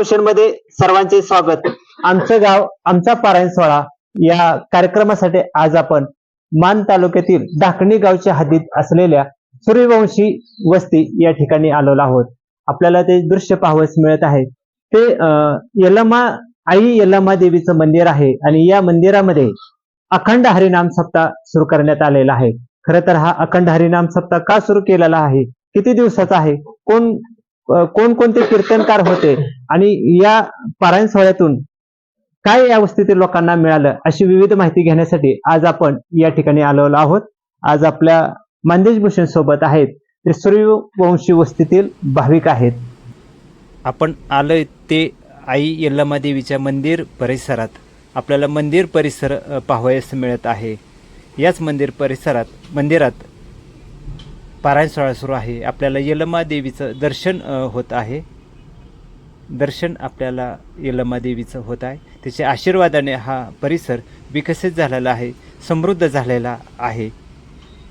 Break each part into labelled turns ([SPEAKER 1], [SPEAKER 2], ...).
[SPEAKER 1] भूषणमध्ये सर्वांचे स्वागत. आमचं गाव आमचा पारायण सोहळा या कार्यक्रमासाठी आज आपण मान तालुक्यातील धाकणी गावच्या हद्दीत असलेल्या सूर्यवंशी वस्ती या ठिकाणी आलेलो आहोत. आपल्याला ते दृश्य पाहावस मिळत आहे. ते अं, आई यलमा देवीचं मंदिर आहे आणि या मंदिरामध्ये अखंड हरिनाम सप्ताह सुरू करण्यात आलेला आहे. खर तर हा अखंड हरिनाम सप्ताह का सुरू केलेला आहे? किती दिवसाचा आहे? कोण कोणकोणते कीर्तनकार होते आणि या पारायण सोहळ्यातून काय या वस्तीतील लोकांना मिळालं अशी विविध माहिती घेण्यासाठी आज आपण या ठिकाणी आलेलो आहोत. आज आपल्या मानदेश भूषण सोबत आहेत ते सूर्यवंशी वस्तीतील भाविक आहेत.
[SPEAKER 2] आपण आलोय ते आई यल्लमा देवीच्या मंदिर परिसरात. आपल्याला मंदिर परिसर पाहावयास मिळत आहे. याच मंदिर परिसरात मंदिरात पारायण सोहळा सुरू आहे. आपल्याला यलमा देवीचं दर्शन होत आहे. दर्शन आपल्याला यलमा देवीचं होत आहे. त्याच्या आशीर्वादाने हा परिसर विकसित झालेला आहे समृद्ध झालेला आहे.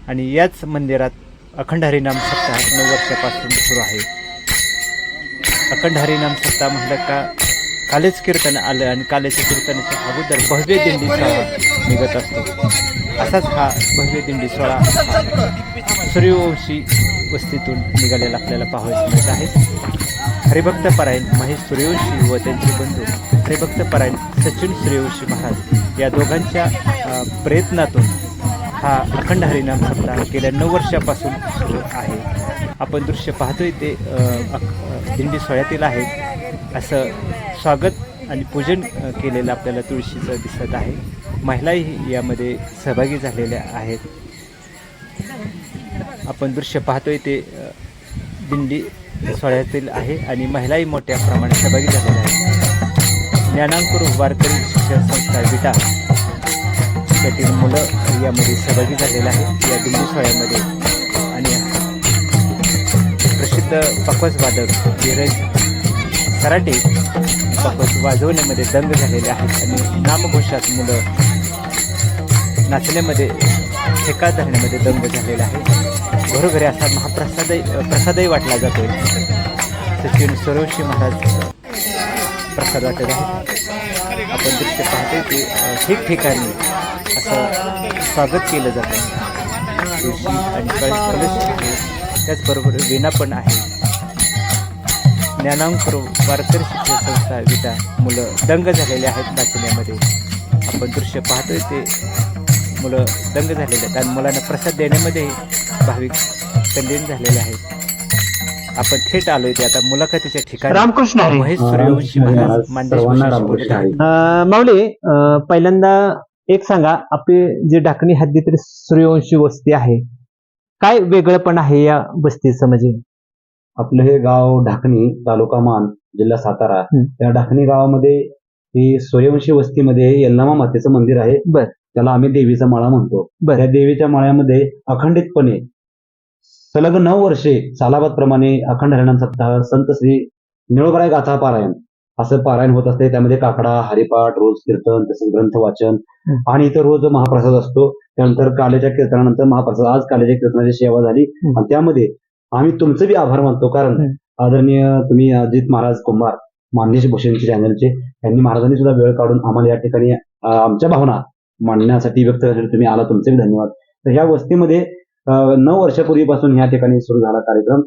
[SPEAKER 2] आणि याच मंदिरात अखंड हरिनाम सप्ताह नऊ वर्षापासून सुरू आहे. अखंड हरिनाम सप्ताह म्हटलं का कालेच कीर्तन आलं आणि कालेच्या कीर्तनाच्या अगोदर भव्य दिंडी सोहळा निघत असतो. असाच हा भव्य दिंडी सोहळा सूर्यवंशी वस्तीतून निघालेला आपल्याला पाहावयास मिळत आहे. हरिभक्त परायण महेश सूर्यवंशी व त्यांचे बंधू हरिभक्त परायण सचिन सूर्यवंशी महाराज या दोघांच्या प्रयत्नातून हा अखंड हरिनाम सप्ताह गेल्या नऊ वर्षापासून सुरू आहे. आपण दृश्य पाहतोय ते दिंडी सोहळ्यातील आहे असं स्वागत आणि पूजन केलेलं आपल्याला तुळशीचं दिसत आहे. महिलाही यामध्ये सहभागी झालेल्या आहेत. आपण दृश्य पाहतोय ते दिंडी सोहळ्यातील आहे आणि महिलाही मोठ्या प्रमाणात सहभागी झालेल्या आहेत. ज्ञानांकुर वारकरी शिक्षण संस्था विटा त्यातील मुलं यामध्ये सहभागी झालेले आहेत. या दिंडी सोहळ्यामध्ये आणि प्रसिद्ध पखवाज वादक धीरज सराटे पखवाज वाजवण्यामध्ये दंग झालेले आहेत आणि नामघोषात मुलं नाचण्यामध्ये ठेका धरण्यामध्ये दंग झालेला आहे घरोघरी असा महाप्रसादही प्रसादही वाटला जातोय. सचिन सरोशी महाराज प्रसाद वाटत आहे आपण दृश्य पाहतो की ठिकठिकाणी असं स्वागत केलं जातं. आणि कळ- त्याचबरोबर विना पण आहे. ज्ञानांकुर वारकरी शिक्षण संस्था विटा मुलं दंग झालेले आहेत नाचण्यामध्ये आपण दृश्य पाहतोय ते मुलं दंग झालेले आहेत आणि मुलांना प्रसाद देण्यामध्ये भाविक तल्लीन झालेले आहेत. आपण थेट आलोय ते आता मुलाखतीच्या ठिकाणी.
[SPEAKER 1] रामकृष्ण
[SPEAKER 2] महेश सूर्यवंशी महाराज मानदेश
[SPEAKER 1] माऊली पहिल्यांदा एक सांगा आपली जी ढाकणी हद्दीतील सूर्यवंशी वस्ती आहे काय वेगळंपण आहे या वस्तीचं म्हणजे?
[SPEAKER 3] आपलं हे गाव ढाकणी तालुका मान जिल्हा सातारा
[SPEAKER 1] हं.
[SPEAKER 3] या ढाकणी गावामध्ये ही सूर्यवंशी वस्तीमध्ये यल्लामा मातेचं मंदिर आहे
[SPEAKER 1] बर.
[SPEAKER 3] त्याला आम्ही देवीचा माळा म्हणतो
[SPEAKER 1] बर.
[SPEAKER 3] त्या देवीच्या माळ्यामध्ये अखंडितपणे सलग नऊ वर्षे सालाबाद प्रमाणे अखंड हरिणाम सप्ताह संत श्री निळोबराय गाथा पारायण असं पारायण होत असते त्यामध्ये काकडा हरिपाठ रोज कीर्तन तसंच ग्रंथ वाचन. आणि इतर रोज महाप्रसाद असतो त्यानंतर कालेच्या कीर्तनानंतर महाप्रसाद आज कालेच्या कीर्तनाची सेवा झाली. आणि त्यामध्ये आम्ही तुमचे बी आभार मानतो. कारण. आदरणीय तुम्ही अजित महाराज कुंभार मानदेश भूषणचे चॅनलचे यांनी महाराजांनी सुद्धा वेळ काढून आम्हाला या ठिकाणी आमच्या भावना मांडण्यासाठी व्यक्त करण्यासाठी तुम्ही आला तुमचे बी धन्यवाद. तर ह्या वस्तीमध्ये नऊ वर्षापूर्वीपासून या ठिकाणी सुरू झाला कार्यक्रम.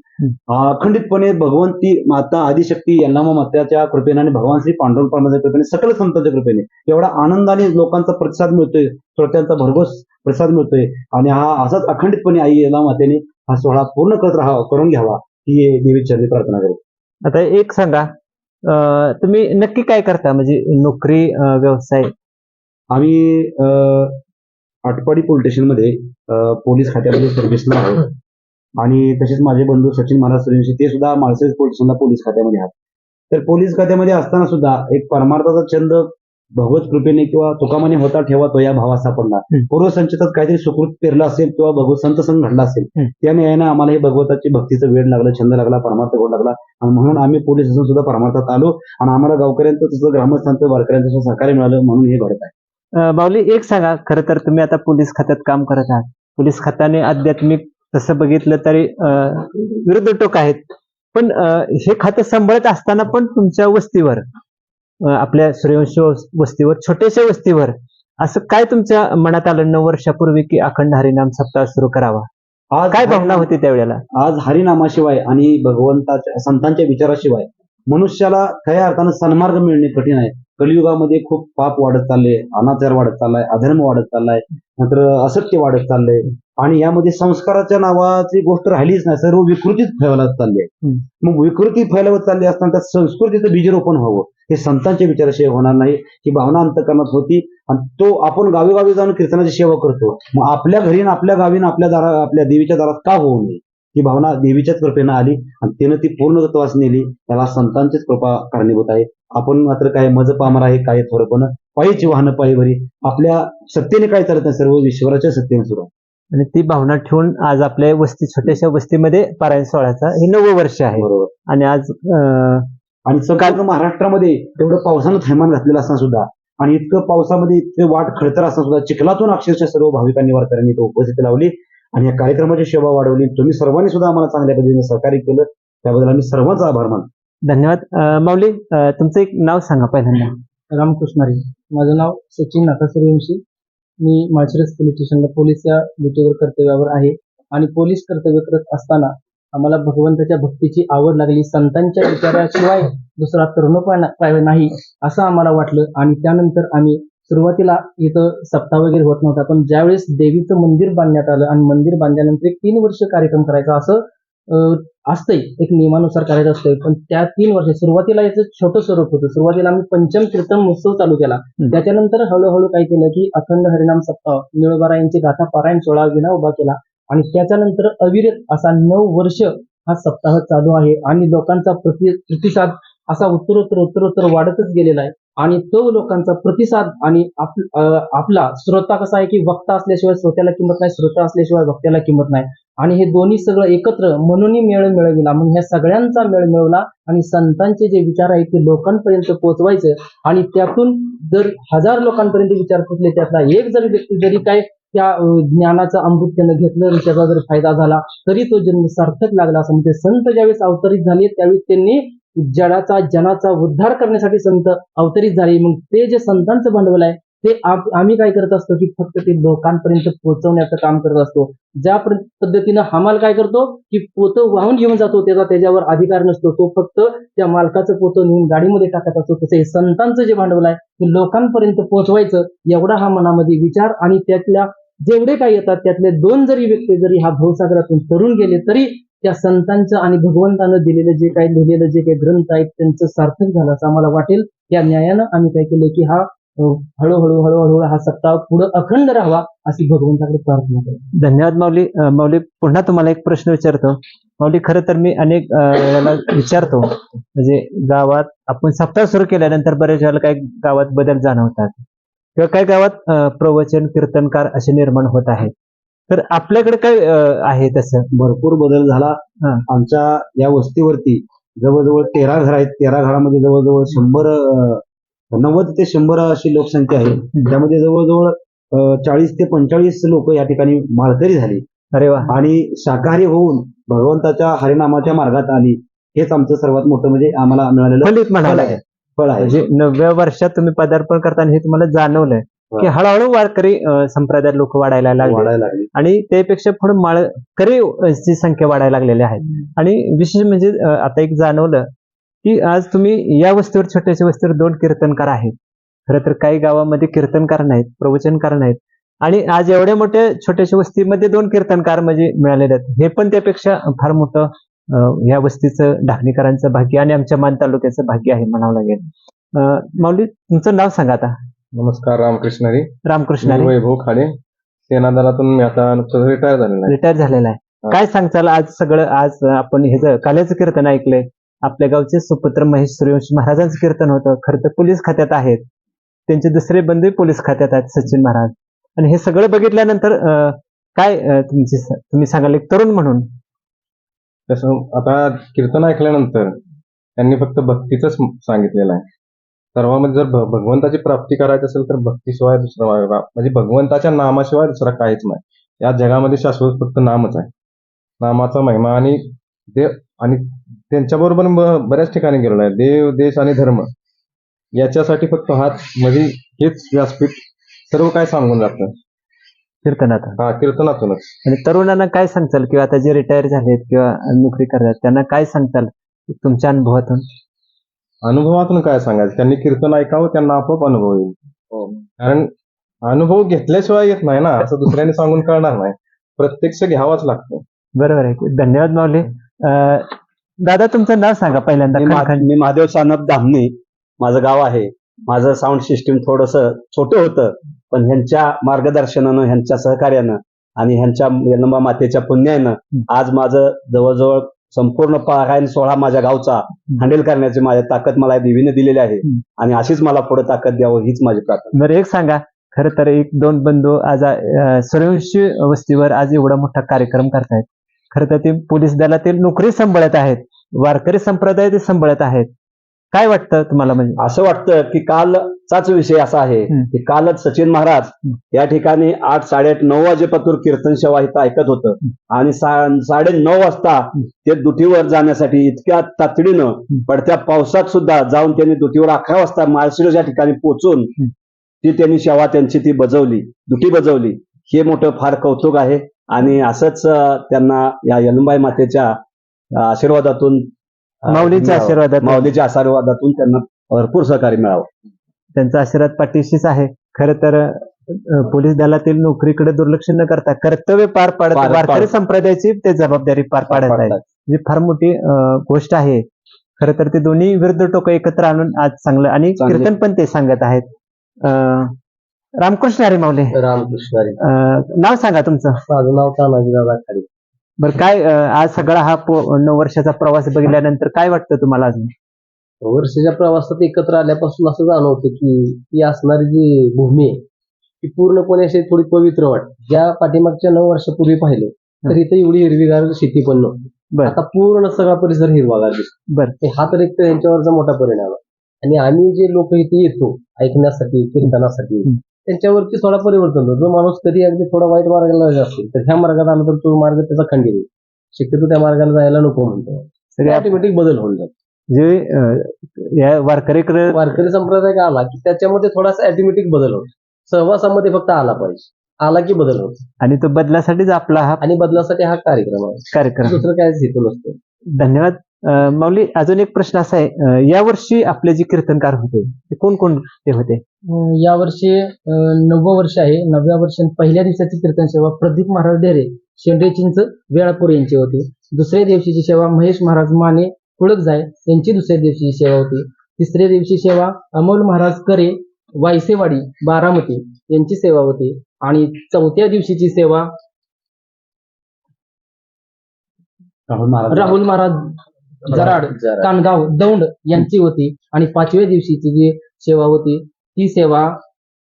[SPEAKER 3] अखंडितपणे भगवंती माता आदिशक्ती यल्लामा मात्याच्या कृपेने आणि भगवान श्री पांडुरंग परमाच्या कृपेने सकल संतांच्या कृपेने एवढा आनंदाने लोकांचा प्रतिसाद मिळतोय. श्रोत्यांचा भरघोस प्रतिसाद मिळतोय. आणि हा असाच अखंडितपणे आई यल्ला मातेने हा सोहळा पूर्ण करत राहावा करून घ्यावा ही देवी चरणी प्रार्थना करतो
[SPEAKER 1] आता एक सांगा तुम्ही नक्की काय करता? म्हणजे नोकरी व्यवसाय?
[SPEAKER 3] आम्ही आटपाडी पोलीस स्टेशनमध्ये पोलीस खात्यामध्ये सर्व्हिसला आहोत. आणि तसेच माझे बंधू सचिन महाराज सूर्यवंशी ते सुद्धा माळसेज पोलीस स्टेशनला पोलीस खात्यामध्ये आहात. तर पोलीस खात्यामध्ये असताना सुद्धा एक परमार्थाचा छंद भगवत कृपेने किंवा तुकामाने होता ठेवा तो या भावा सापडला
[SPEAKER 1] हं.
[SPEAKER 3] पूर्वसंचितात काहीतरी सुकृत पेरला असेल किंवा भगवत संत संघ घडला असेल. त्या न्यायानं आम्हाला हे भगवताची भक्तीचं वेळ लागलं छंद लागला परमार्थ गोड लागला. आणि म्हणून आम्ही पोलीस स्टेशन सुद्धा परमार्थात आलो आणि आम्हाला गावकऱ्यांचं तसं ग्रामस्थांचं वारकऱ्यांचं सहकार्य मिळालं म्हणून हे घडत आहे.
[SPEAKER 1] बावली एक सांगा खरं तर तुम्ही आता पोलीस खात्यात काम करत आहात. पोलीस खात्याने आध्यात्मिक तसं बघितलं तरी विरुद्ध टोक आहेत. पण हे खातं सांभाळत असताना पण तुमच्या वस्तीवर आपल्या सूर्यवंशी वस- वस्तीवर छोट्याशा वस्तीवर असं काय तुमच्या मनात आलं नऊ वर्षापूर्वी की अखंड हरिनाम सप्ताह सुरू करावा?
[SPEAKER 3] आज
[SPEAKER 1] काय भावना होती त्यावेळेला?
[SPEAKER 3] आज हरिनामाशिवाय आणि भगवंताच्या संतांच्या विचाराशिवाय मनुष्याला खऱ्या अर्थानं सन्मार्ग मिळणे कठीण आहे. कलियुगामध्ये खूप पाप वाढत चालले अनाचार वाढत चाललाय अधर्म वाढत चाललाय नंतर असत्य वाढत चाललंय आणि यामध्ये संस्काराच्या नावाची गोष्ट राहिलीच नाही सर्व विकृतीच फैलावत चालली आहे. मग विकृती फैलावत चालली असताना त्या संस्कृतीचं बीजरोपण व्हावं. हे संतांच्या विचाराशिवाय होणार नाही. ही भावना अंतकरणात होती. आणि तो आपण गावी गावी जाऊन कीर्तनाची सेवा करतो. मग आपल्या घरी आपल्या गावी आणि आपल्या दारा आपल्या देवीच्या दारात का होऊ नये? ही भावना देवीच्याच कृपेनं आली आणि तिनं ती पूर्णत्वास नेली. त्याला संतांचीच कृपा कारणीभूत आहे. आपण मात्र काय मज पामर आहे काय थोडंपण पायीची वाहनं पायीवरी आपल्या सत्तेने काय चालत नाही सर्व? ईश्वराच्या सत्तेने सुरू.
[SPEAKER 1] आणि ती भावना ठेवून आज आपल्या वस्ती छोट्याशा वस्तीमध्ये पारायण सोहळ्याचा हे नवं वर्ष आहे.
[SPEAKER 3] बरोबर.
[SPEAKER 1] आणि आज अं,
[SPEAKER 3] आणि संपूर्ण महाराष्ट्रामध्ये तेवढं पावसानं थैमान घातलेलं असताना सुद्धा आणि इतकं पावसामध्ये इतकं वाट खळतर असताना सुद्धा चिखलातून अक्षरशः सर्व भाविकांनी वारकऱ्यांनी इथं उपस्थिती लावली आणि या कार्यक्रमाची शोभा वाढवली. तुम्ही सर्वांनी सुद्धा आम्हाला चांगल्या पद्धतीने सहकार्य केलं. त्याबद्दल आम्ही सर्वांचा आभार मानतो.
[SPEAKER 1] धन्यवाद. माऊली तुमचं एक नाव सांगा पहिल्यांदा.
[SPEAKER 4] रामकृष्णारी. माझं नाव सचिन नाथा सूर्यवंशी मी माळशिरस पोलीस स्टेशनला पोलीस या ड्युटीवर कर्तव्यावर आहे. आणि पोलीस कर्तव्य करत असताना आम्हाला भगवंताच्या भक्तीची आवड लागली संतांच्या विचाराशिवाय दुसरा तरुणोपाय नाही असं आम्हाला वाटलं. आणि त्यानंतर आम्ही सुरुवातीला इथं सप्ताह वगैरे होत नव्हता पण ज्यावेळेस देवीचं मंदिर बांधण्यात आलं आणि मंदिर बांधल्यानंतर एक तीन वर्ष कार्यक्रम करायचा असं असतंय एक नियमानुसार करायचं असतंय. पण त्या तीन वर्ष सुरुवातीला याचं छोटं स्वरूप होतं. सुरुवातीला आम्ही पंचम कीर्तन महोत्सव चालू केला. त्याच्यानंतर हळूहळू काय केलं की अखंड हरिनाम सप्ताह निळबारा यांची गाथा पारायण सोळा विना उभा केला. आणि त्याच्यानंतर अविरत असा नऊ वर्ष हा सप्ताह चालू आहे. आणि लोकांचा प्रति प्रतिसाद असा उत्तरोत्तर उत्तरोत्तर वाढतच गेलेला आहे. आणि तो लोकांचा प्रतिसाद आणि आप, आपला श्रोता कसा आहे की वक्ता असल्याशिवाय श्रोत्याला किंमत नाही श्रोता असल्याशिवाय वक्त्याला किंमत नाही. आणि हे दोन्ही सगळं एकत्र म्हणूनही मेळ मिळविला. मग ह्या सगळ्यांचा मेळ मिळवला आणि संतांचे जे विचार आहेत ते लोकांपर्यंत पोहोचवायचं. आणि त्यातून जर हजार लोकांपर्यंत विचार पोचले त्यातला एक जरी व्यक्ती जरी काय त्या ज्ञानाचा ज्ञानाचं अमृत त्यानं घेतलं त्याचा जर फायदा झाला तरी तो जन्म सार्थक लागला असं म्हणजे संत ज्यावेळेस अवतरित झाले त्यावेळेस त्यांनी जडाचा जनाचा उद्धार करण्यासाठी संत अवतरित झाले. मग ते जे संतांचं भांडवल आहे ते आम्ही काय करत असतो की फक्त ते लोकांपर्यंत पोहोचवण्याचं काम करत असतो. ज्या पद्धतीनं हमाल काय करतो की पोतं वाहून घेऊन जातो त्याचा त्याच्यावर अधिकार नसतो. तो फक्त त्या मालकाचं पोतं नेऊन गाडीमध्ये टाकत असतो. तसे हे संतांचं जे भांडवल आहे ते लोकांपर्यंत पोहोचवायचं एवढा हा मनामध्ये विचार आणि त्यातल्या जेवढे काही येतात त्यातले दोन जरी व्यक्ती जरी ह्या भवसागरातून तरुण गेले तरी त्या संतांचं आणि भगवंतानं दिलेलं जे काही लिहिलेलं जे काही ग्रंथ आहेत त्यांचं सार्थक झालं असं आम्हाला वाटेल. या न्यायानं आम्ही काय केलं की हा हळूहळू हळूहळू हा सप्ताह पुढे अखंड राहावा अशी भगवंताकडे प्रार्थना करतो
[SPEAKER 1] धन्यवाद माऊली. माऊली पुन्हा तुम्हाला एक प्रश्न विचारतो. माऊली खरं तर मी अनेक वेळेला विचारतो. म्हणजे गावात आपण सप्ताह सुरू केल्यानंतर बऱ्याच वेळेला काही गावात बदल जाणवतात. किंवा काही गावात प्रवचन कीर्तनकार असे निर्माण होत आहेत. तर आपल्याकडे काय आहे तसं?
[SPEAKER 3] भरपूर बदल झाला. आमच्या या वस्तीवरती जवळजवळ तेरा घर आहेत. तेरा घरामध्ये जवळजवळ शंभर नव्वद ते शंभर अशी लोकसंख्या आहे. त्यामध्ये जवळजवळ चाळीस ते पंचेचाळीस लोक या ठिकाणी माळकरी झाली.
[SPEAKER 1] अरे वा.
[SPEAKER 3] आणि शाकाहारी होऊन भगवंताच्या हरिनामाच्या मार्गात आली. हेच आमचं सर्वात मोठं म्हणजे आम्हाला मिळालेलं
[SPEAKER 1] फलित म्हणावं
[SPEAKER 3] फळ आहे.
[SPEAKER 1] म्हणजे नवव्या वर्षात तुम्ही पदार्पण करताना हे तुम्हाला जाणवलंय की. हळूहळू वारकरी अं, संप्रदाय लोक वाढायला लागले. आणि त्यापेक्षा पुढे माळकरी ची संख्या वाढायला लागलेली आहे. आणि विशेष म्हणजे आता एक जाणवलं की आज तुम्ही या वस्तीवर छोट्याशा वस्तीवर दोन कीर्तनकार आहेत. खरं तर काही गावामध्ये कीर्तनकार नाहीत प्रवचनकार नाहीत. आणि आज एवढ्या मोठ्या छोट्याशा वस्तीमध्ये दोन कीर्तनकार म्हणजे मिळालेले आहेत. हे पण त्यापेक्षा फार मोठं या वस्तीचं ढाकणीकरांचं भाग्य आणि आमच्या मान तालुक्याचं भाग्य आहे म्हणावं लागेल. माऊली तुमचं नाव सांगा आता.
[SPEAKER 5] नमस्कार रामकृष्ण हरी
[SPEAKER 1] रामकृष्ण
[SPEAKER 5] मी वैभव खाडे. सेना दलातून मी आता नुकतंच रिटायर झालेला आहे.
[SPEAKER 1] रिटायर झालेला आहे. काय सांगचाल आज सगळं? आज आपण हे काल्याचं कीर्तन ऐकलंय. आपल्या गावचे सुपुत्र महेश सूर्यवंशी महाराजांचं कीर्तन होतं. खरं तर पोलीस खात्यात आहेत. त्यांचे दुसरे बंधू पोलीस खात्यात आहेत सचिन महाराज. आणि हे सगळं बघितल्यानंतर काय तुमची तुम्ही सांगाल एक तरुण म्हणून?
[SPEAKER 5] तसं आता कीर्तन ऐकल्यानंतर त्यांनी फक्त भक्तीच सांगितलेलं आहे. सर्वांमध्ये जर भ- भगवंताची प्राप्ती करायची असेल तर भक्तीशिवाय दुसरा म्हणजे भगवंताच्या नामाशिवाय दुसरा काहीच नाही. या जगामध्ये शाश्वत फक्त नामच आहे. नामाचा महिमा आणि देव आणि त्यांच्याबरोबर बऱ्याच ठिकाणी गेलेलो आहे. देव देश आणि धर्म. याच्यासाठी फक्त हात म्हणजे हेच व्यासपीठ सर्व काय सांगून जातं.
[SPEAKER 1] कीर्तनात.
[SPEAKER 5] हा कीर्तनातूनच.
[SPEAKER 1] आणि तरुणांना काय सांगताल? किंवा आता जे रिटायर झालेत किंवा नोकरी करतात त्यांना काय सांगताल तुमच्या अनुभवातून?
[SPEAKER 5] अनुभवातून काय सांगायचं? त्यांनी कीर्तन ऐकावं त्यांना आपोआप अनुभव येईल. कारण अनुभव घेतल्याशिवाय येत नाही ना असं दुसऱ्याने सांगून कळणार नाही. प्रत्यक्ष घ्यावाच लागतं.
[SPEAKER 1] बरोबर आहे. धन्यवाद माऊली. अं, दादा तुमचं नाव सांगा पहिल्यांदा.
[SPEAKER 3] मी. मी महादेव सानप धामणे. माझं गाव आहे. माझं साऊंड सिस्टीम थोडस छोटं होतं. पण ह्यांच्या मार्गदर्शनानं ह्यांच्या सहकार्यानं आणि ह्यांच्या यनंबा मातेच्या पुण्यानं आज माझं जवळजवळ संपूर्ण पारायण सोहळा माझ्या गावचा हँडल करण्याची माझ्या ताकद मला देवीने दिलेली आहे. आणि अशीच मला पुढे ताकद द्यावं हीच माझी प्रार्थना.
[SPEAKER 1] बरं एक सांगा. खर तर एक दोन बंधू आज सर्वशी वस्तीवर आज एवढा मोठा कार्यक्रम करतायत. खरं तर ते पोलीस दलातील नोकरी सांभाळत आहेत. वारकरी संप्रदाय ते सांभाळत आहेत. काय वाटतं तुम्हाला म्हणजे?
[SPEAKER 3] असं वाटतं की कालचाच विषय असा आहे. की कालच सचिन महाराज या ठिकाणी आठ साडेआठ नऊ वाजेपासून कीर्तन सेवा इथं ऐकत होतं. आणि सा- साडे नऊ वाजता ते दुटीवर जाण्यासाठी इतक्या तातडीनं पडत्या पावसात सुद्धा जाऊन त्यांनी दुटीवर अकरा वाजता माळशिरस या ठिकाणी पोहोचून. ती त्यांनी सेवा त्यांची ती बजवली दुटी बजवली. हे मोठं फार कौतुक आहे. आणि असंच अं, त्यांना या यलंबाई मातेच्या अं, आशीर्वादातून
[SPEAKER 1] माऊलीच्या
[SPEAKER 3] मिळावं.
[SPEAKER 1] आशीर्वादातून.
[SPEAKER 3] माऊलीच्या आशीर्वादातून त्यांना भरपूर सहकार्य मिळावं.
[SPEAKER 1] त्यांचा आशीर्वाद पाठीशीच आहे. खरं तर पोलीस दलातील नोकरीकडे दुर्लक्ष न करता कर्तव्य पार पाडत वारकरी. संप्रदायाची ते जबाबदारी पार पाडत आहे म्हणजे फार मोठी गोष्ट आहे. खरं तर ते दोन्ही विरुद्ध टोक एकत्र आणून आज चांगलं आणि. कीर्तन पण ते सांगत आहेत. रामकृष्ण हरी माऊली.
[SPEAKER 4] रामकृष्ण
[SPEAKER 1] नाव सांगा तुमचं.
[SPEAKER 4] माझं नाव तानाजी दादा खाडे
[SPEAKER 1] बरं काय आज सगळा हा नऊ वर्षाचा प्रवास बघितल्यानंतर काय वाटतं तुम्हाला अजून
[SPEAKER 4] वर्षाच्या प्रवासात एकत्र आल्यापासून असं जाणवतं की ही असणारी जी भूमी आहे ती पूर्णपणे अशी थोडी पवित्र वाटते ज्या पाठीमागच्या नऊ वर्षापूर्वी पाहिलं तर इथे एवढी हिरवीगार शेती पण नव्हती
[SPEAKER 1] बर.
[SPEAKER 4] आता पूर्ण सगळा परिसर हिरवागार दिसतो
[SPEAKER 1] बर.
[SPEAKER 4] ते हा तर एक तर यांच्यावरचा मोठा परिणाम आहे आणि आम्ही जे लोक इथे येतो ऐकण्यासाठी कीर्तनासाठी. त्यांच्यावरती थोडा परिवर्तन होतो. जो माणूस कधी अगदी थोडा वाईट मार्गाला जात असेल तर ह्या मार्गात आला तर तो मार्ग त्याचा खंडीत होईल. शक्यतो त्या मार्गाला जायला नको म्हणतो. ऑटोमॅटिक बदल होऊन जातो.
[SPEAKER 1] जे या वारकरीकडे
[SPEAKER 4] वारकरी संप्रदाय का आला की त्याच्यामध्ये थोडासा ऑटोमॅटिक बदल होतो. सहवासामध्ये फक्त आला पाहिजे. आला की बदल होतो.
[SPEAKER 1] आणि तो बदलासाठीच आपला हा
[SPEAKER 4] आणि बदलासाठी हा कार्यक्रम आहे.
[SPEAKER 1] कार्यक्रम.
[SPEAKER 4] दुसरं काहीच हेतू नसतं.
[SPEAKER 1] धन्यवाद. माऊली अजून एक प्रश्न असा आहे. यावर्षी आपले जे कीर्तनकार होते ते कोण कोण ते होते?
[SPEAKER 4] यावर्षी अं, नववं वर्ष आहे. नवव्या वर्षी पहिल्या दिवसाची कीर्तन सेवा प्रदीप महाराज डेरे शेंडे चिंच वेळापूर यांची होती. दुसऱ्या दिवशीची सेवा महेश महाराज माने कुळक जाय यांची दुसऱ्या दिवशीची सेवा होती. तिसऱ्या दिवशी सेवा अमोल महाराज करे वायसेवाडी बारामती यांची सेवा होती. आणि चौथ्या दिवशीची सेवा
[SPEAKER 3] राहुल महाराज.
[SPEAKER 4] राहुल महाराज जराड. कानगाव दौंड यांची होती. आणि पाचव्या दिवशीची जी सेवा होती ती सेवा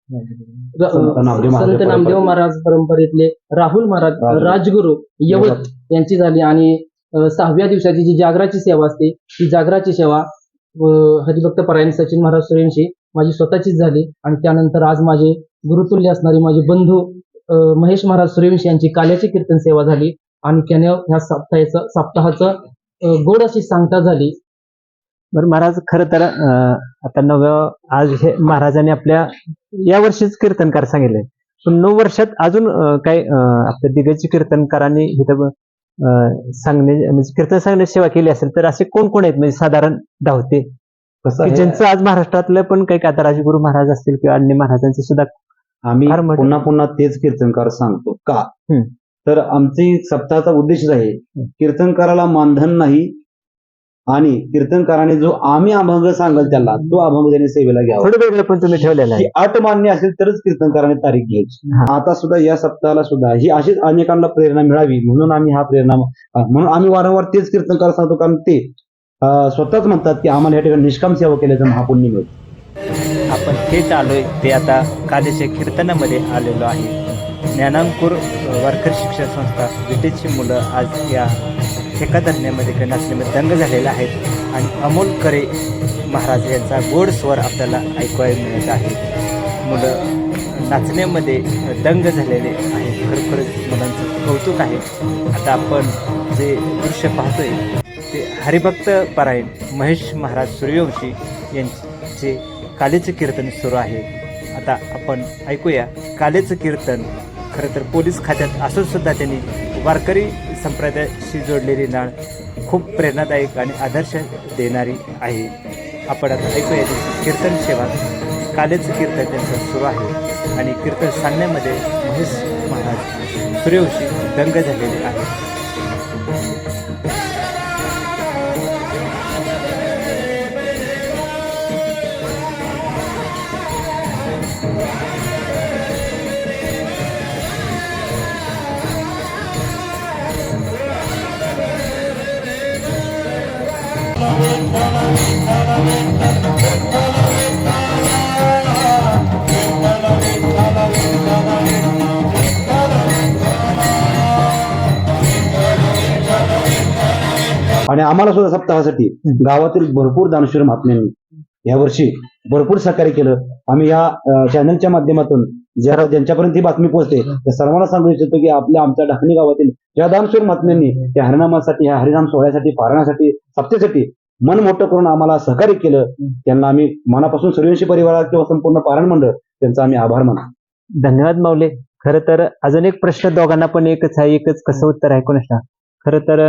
[SPEAKER 3] संत नामदेव महाराज
[SPEAKER 4] परंपरेतले. राहुल महाराज
[SPEAKER 3] राजगुरू.
[SPEAKER 4] यवत यांची झाली आणि सहाव्या दिवसाची जी जागराची सेवा असते ती जागराची सेवा हरिभक्त परायण सचिन महाराज सूर्यवंशी माझी स्वतःचीच झाली आणि त्यानंतर आज माझे गुरुतुल्य असणारे माझे बंधू महेश महाराज सूर्यवंशी यांची काल्याची कीर्तन सेवा झाली. आणि त्याने ह्या सप्ताहाचं सप्ताहाचं गोड अशी सांगता झाली.
[SPEAKER 1] बरं महाराज खरं तर आता नव्या आज हे महाराजांनी आपल्या या वर्षीच कीर्तनकार सांगितले. पण नऊ वर्षात अजून अं, आपल्या दिग्गज कीर्तनकारांनी इथं सांगणे म्हणजे कीर्तन सांगण्याची सेवा केली असेल तर असे कोण कोण आहेत? म्हणजे साधारण धावते. की ज्यांचं आज महाराष्ट्रातलं पण काही आता राजगुरू महाराज असतील किंवा अन्य महाराजांचे सुद्धा
[SPEAKER 3] आम्ही पुन्हा पुन्हा तेच कीर्तनकार सांगतो. का. तर आमची सप्ताहाचा उद्देश आहे. कीर्तनकाराला मानधन नाही आणि कीर्तनकाराने जो आम्ही अभंग सांगाल त्याला तो अभंग त्याने सेवेला घ्यावा.
[SPEAKER 1] थोडं वेगळं पण तुम्ही ठेवलेलं
[SPEAKER 3] ही
[SPEAKER 1] आहे.
[SPEAKER 3] अट मान्य असेल तरच कीर्तनकाराने तारीख घ्यायची
[SPEAKER 1] हा.
[SPEAKER 3] आता सुद्धा या सप्ताहाला सुद्धा ही अशीच अनेकांना प्रेरणा मिळावी म्हणून आम्ही हा प्रेरणा म्हणून आम्ही वारंवार तेच कीर्तनकार सांगतो कारण ते स्वतःच म्हणतात की आम्हाला या ठिकाणी निष्काम सेवा केल्याचं महापुण्य मिळतं.
[SPEAKER 2] आपण थेट आलोय ते आता कालेच्या कीर्तनामध्ये आलेलो आहे. ज्ञानांकुर वारकरी शिक्षण संस्था विटेची मुलं आज या धरण्यामध्ये किंवा नाचण्यामध्ये दंग झालेला आहे आणि अमोल करे महाराज यांचा गोड स्वर आपल्याला ऐकवायला मिळत आहे. मुलं नाचण्यामध्ये दंग झालेले आहे. खरोखरच मुलांचं कौतुक आहे. आता आपण जे दृश्य पाहतोय ते हरिभक्त पारायण महेश महाराज सूर्यवंशी यांचे कालेचं कीर्तन सुरू आहे. आता आपण ऐकूया कालेचं कीर्तन. खरं तर पोलीस खात्यात असून सुद्धा त्यांनी वारकरी संप्रदायाशी जोडलेली नाळ खूप प्रेरणादायक आणि आदर्श देणारी आहे. आपण आता ऐकूया कीर्तन सेवा. कालेचं कीर्तन त्यांचं सुरू आहे आणि कीर्तन सांगण्यामध्ये महेश महाराज सूर्यवंशी दंग झालेले आहे
[SPEAKER 3] आणि आम्हाला सुद्धा सप्ताहासाठी गावातील भरपूर दानशूर महात्म्यांनी यावर्षी भरपूर सहकार्य केलं. आम्ही या चॅनलच्या माध्यमातून ज्या ज्यांच्यापर्यंत ही बातमी पोहोचते त्या सर्वांना सांगू इच्छितो की आपल्या आमच्या ढाकणी गावातील या दानशूर महात्म्यांनी त्या हरिनामासाठी ह्या हरिनाम सोहळ्यासाठी पारण्यासाठी सप्तेसाठी मन मोठं करून आम्हाला सहकार्य केलं त्यांना आम्ही मनापासून सूर्यवंशी परिवारात किंवा संपूर्ण पारायण मंडळ त्यांचा आम्ही आभार मानतो.
[SPEAKER 1] धन्यवाद माऊले. खरं तर अजून एक प्रश्न दोघांना पण एकच आहे एकच कसं उत्तर आहे कोणास ठाऊक. खरं तर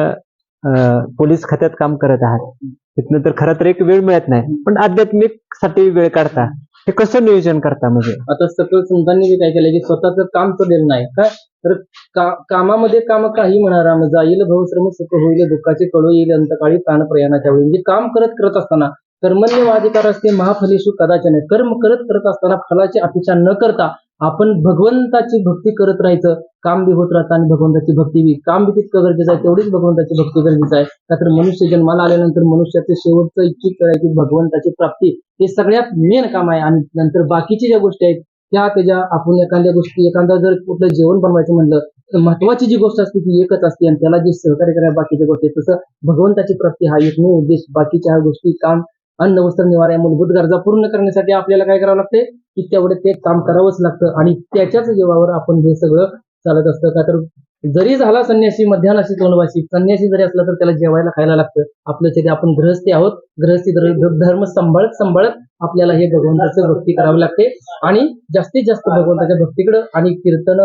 [SPEAKER 1] पोलीस खात्यात काम करत आहात. तिथनं तर खरं तर एक वेळ मिळत नाही. पण आध्यात्मिकसाठी वेळ काढता. हे कसं नियोजन करता म्हणजे?
[SPEAKER 4] आता सकल संतांनी काय केलं की स्वतःच काम केलेलं नाही. काय तर का, कामामध्ये काम काही म्हणा मग जाईल भवश्रम सुख होईल दुःखाचे कळू येईल अंतकाळी प्राणप्रयाणाच्या वेळी म्हणजे काम करत करत असताना कर्मण्यवाधिकार असते महाफलेशू कदाचन कर्म करत करत असताना फलाची अपेक्षा न करता आपण भगवंताची भक्ती करत राहायचं. काम बी होत राहतं आणि भगवंताची भक्ती बी. काम बी तितकं गरजेचं आहे तेवढीच भगवंताची भक्ती गरजेचं आहे. का तर मनुष्य जन्माला आल्यानंतर मनुष्याचं शेवटचं इच्छित करायची भगवंताची प्राप्ती हे सगळ्यात मेन काम आहे. आणि नंतर बाकीच्या ज्या गोष्टी आहेत त्या त्याच्या आपण एखाद्या गोष्टी एखादा जर कुठलं जेवण बनवायचं म्हणलं तर महत्वाची जी गोष्ट असते ती एकच असते आणि त्याला जे सहकार्य करायला बाकीच्या गोष्टी तसं भगवंताची प्राप्ती हा एकमेव उद्देश. बाकीच्या ह्या गोष्टी काम अन्न वस्त्र निवारा या मूलभूत गरजा पूर्ण करण्यासाठी आपल्याला काय करावं लागते? की तेवढे ते काम करावंच लागतं आणि त्याच्याच जीवावर आपण हे सगळं चालत असतं. का तर जरी झाला संन्यासी मध्यानाशी तोंडवासी संन्यासी जरी असला तर त्याला जेवायला खायला लागतं. आपलं तरी आपण गृहस्थी आहोत गृहस्थी धर्म सांभाळत सांभाळत आपल्याला हे भगवंताचं भक्ती करावी लागते. आणि जास्तीत जास्त भगवंताच्या भक्तीकडं आणि कीर्तन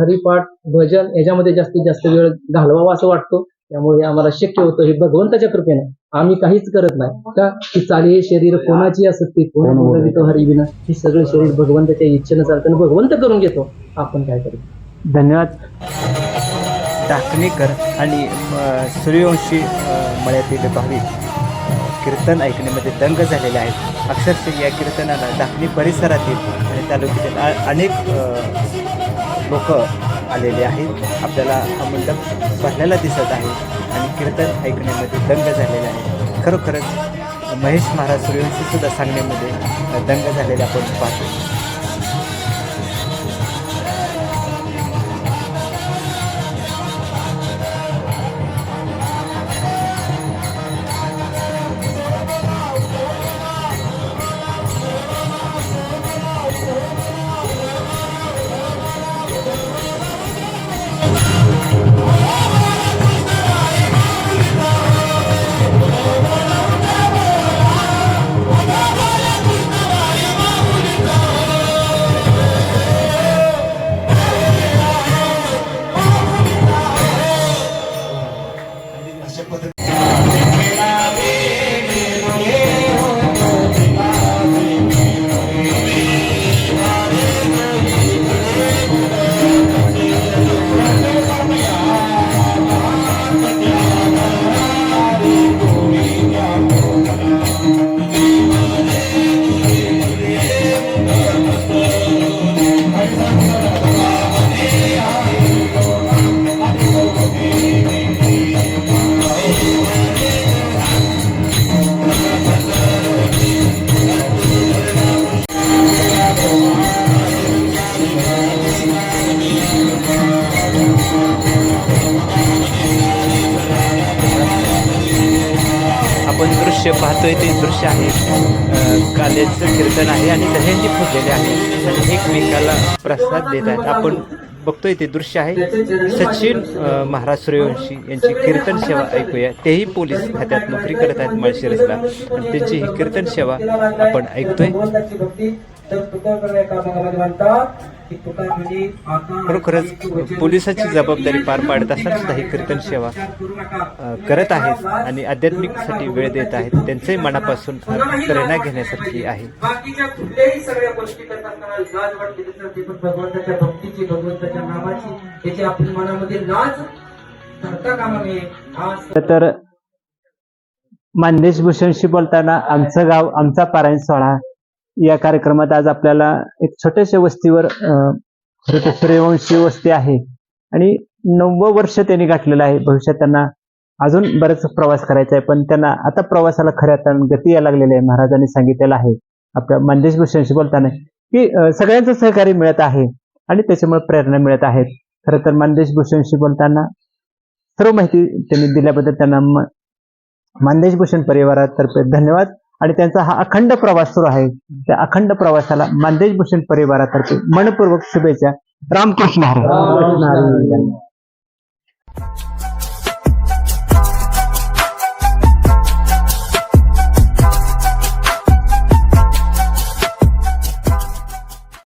[SPEAKER 4] हरिपाठ भजन याच्यामध्ये जास्तीत जास्त वेळ घालवावा असं वाटतो. त्यामुळे आम्हाला शक्य होतं हे भगवंताच्या कृपेने. आम्ही काहीच करत नाही. का? की चाले हे शरीर कोणाची असते कोण बोलवितो हरिविना हे सगळं शरीर भगवंताच्या इच्छेनं चालतं भगवंत करून घेतो. आपण काय करतो
[SPEAKER 1] धन्यवाद.
[SPEAKER 2] टाकणेकर आणि सूर्यवंशी मळ्यातील भाविक कीर्तन ऐकण्यामध्ये दंग झालेले आहेत. अक्षरशः या कीर्तनाला टाकणी परिसरातील आणि तालुक्यातील अनेक लोक आलेले आहेत. आपल्याला हा मंडप भरलेला दिसत आहे आणि कीर्तन ऐकण्यामध्ये दंग झालेले आहे. खरोखरच महेश महाराज सूर्यवंशीसुद्धा सांगण्यामध्ये दंग झालेले आपण पाहतो. पाहतोय आहे. कालेचं कीर्तन आहे आणि दह्यांची फुटलेले आहे. आणि एकमेकाला प्रसाद देत आहेत. आपण बघतोय ते दृश्य आहे. सचिन महाराज सूर्यवंशी यांची कीर्तन सेवा ऐकूया. तेही पोलीस खात्यात नोकरी करत आहेत माळशिरसला. आणि त्यांची ही कीर्तन सेवा आपण ऐकतोय.
[SPEAKER 6] तर म्हणतात की तुका म्हणजे
[SPEAKER 2] खरोखरच पोलिसाची जबाबदारी पार पाडत असताना सुद्धा ही कीर्तन सेवा करत आहेत आणि आध्यात्मिकसाठी वेळ देत आहेत. त्यांचंही मनापासून प्रेरणा घेण्यासारखी आहे.
[SPEAKER 6] बाकीच्या कुठल्याही सगळ्या गोष्टी करत असताना लाज वाटली तर ती पण भगवंताच्या भक्तीची भगवंताच्या नामाची त्याची आपल्या मनामध्ये लाज करता कामा नये. आज
[SPEAKER 1] तर मानदेश भूषणशी बोलताना आमचं गाव आमचा पारायण सोहळा या कार्यक्रमात आज आपल्याला एक छोट्याशा वस्तीवर खरं तर सूर्यवंशी वस्ती आहे. आणि नव्वद वर्ष त्यांनी गाठलेलं आहे. भविष्यात त्यांना अजून बरेच प्रवास करायचा आहे. पण त्यांना आता प्रवासाला खऱ्या अर्थानं गती यायला लागलेली आहे. महाराजांनी सांगितलेलं आहे. आपल्या मानदेश भूषणशी बोलताना की सगळ्यांचं सहकार्य मिळत आहे. आणि त्याच्यामुळे प्रेरणा मिळत आहेत खरं तर मानदेश भूषणशी बोलताना सर्व माहिती त्यांनी दिल्याबद्दल त्यांना मानदेश भूषण परिवारातर्फे धन्यवाद. आणि त्यांचा हा अखंड प्रवास सुरू आहे. त्या अखंड प्रवासाला मानदेश भूषण परिवारातर्फे मनपूर्वक शुभेच्छा. रामकृष्ण
[SPEAKER 4] महाराज